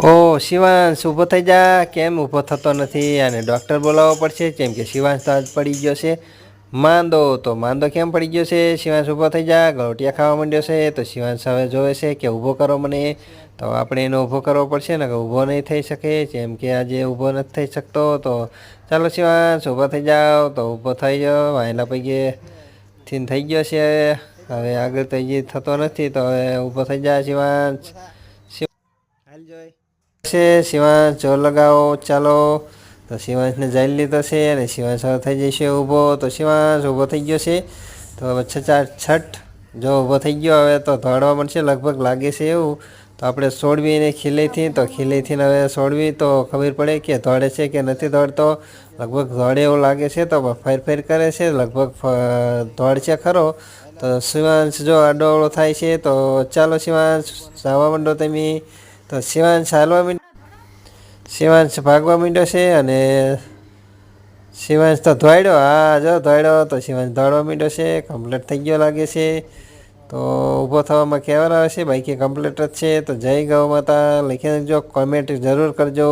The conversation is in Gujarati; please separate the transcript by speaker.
Speaker 1: ઓ, શિવાંશ, ઊભો થઈ જા. કેમ ઊભો થતો નથી? અને ડૉક્ટર બોલાવવો પડશે. કેમ કે શિવાંશ તો આજ પડી ગયો છે. માંદો, તો માંદો કેમ પડી ગયો છે? શિવાંશ, ઊભો થઈ જા. ગળોટિયા ખાવા માંડ્યો છે. તો શિવાંશ હવે જોવે છે કે ઊભો કરો મને. તો આપણે એનો ઊભો કરવો પડશે ને કે ઊભો નહીં થઈ શકે. જેમ કે આજે ઊભો નથી થઈ શકતો. તો ચાલો શિવાંશ, ઊભો થઈ જાઓ. તો ઊભો થઈ ગયો. વાયલા પૈકી થીન થઈ ગયો છે. હવે આગળ તો હજી થતો નથી. તો હવે ઊભો થઈ જાય શિવાંશ. છે શિવાંશ જોર લગાવો, ચાલો. તો શિવાંશને જાઈ લીધો છે અને શિવાંશ હવે થઈ જશે, ઊભો. તો શિવાંશ ઊભો થઈ ગયો છે. તો હવે છઠ જો ઊભો થઈ ગયો, હવે તો દોડવા મળશે, લગભગ લાગે છે એવું. તો આપણે છોડવીને ખીલેથી, તો ખીલેથી હવે સોડવી તો ખબર પડે કે દોડે છે કે નથી દોડતો. લગભગ દોડે એવું લાગે છે, તો ફેર ફેર કરે છે, લગભગ દોડ છે ખરો. તો શિવાંશ જો અડોળો થાય છે, તો ચાલો શિવાંશ જવા માંડો તમે. તો શિવાંશ હાલવા માંડ શિવાંશ ભાગવા માંડ્યો છે અને શિવાંશ તો દોડ્યો હા, જો દોડ્યો તો શિવાંશ દોડવા માંડ્યો છે કમ્પ્લીટ થઈ ગયો લાગે છે. તો ઊભો થવામાં કહેવાના છે બાઈકે કમ્પ્લીટ જ છે. તો જય ગૌ માતા, લખી નાખજો કોમેન્ટ જરૂર કરજો.